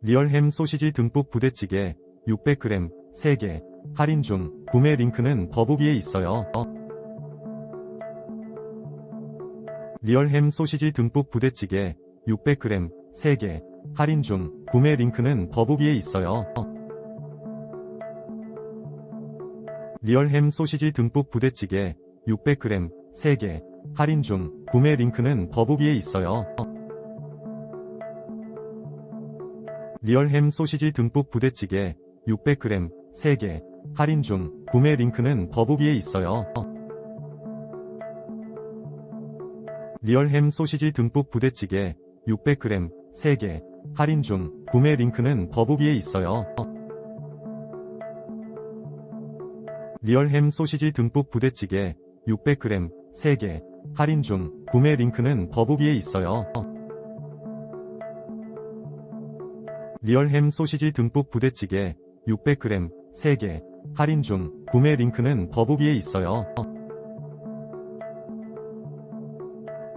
리얼햄 소시지 듬뿍 부대찌개 600g 3개 할인 중 구매 링크는 더보기에 있어요. 리얼햄 소시지 듬뿍 부대찌개 600g 3개 할인 중 구매 링크는 더보기에 있어요. 리얼햄 소시지 듬뿍 부대찌개 600g 3개 할인 중 구매 링크는 더보기에 있어요. 리얼햄 소시지 듬뿍 부대찌개 600g 3개 할인 중 구매 링크는 더보기에 있어요. 리얼햄 소시지 듬뿍 부대찌개 600g 3개 할인 중 구매 링크는 더보기에 있어요. 리얼햄 소시지 듬뿍 부대찌개 600g 3개 할인 중 구매 링크는 더보기에 있어요. 리얼햄 소시지 듬뿍 부대찌개 600g 3개 할인 중 구매 링크는 더보기에 있어요.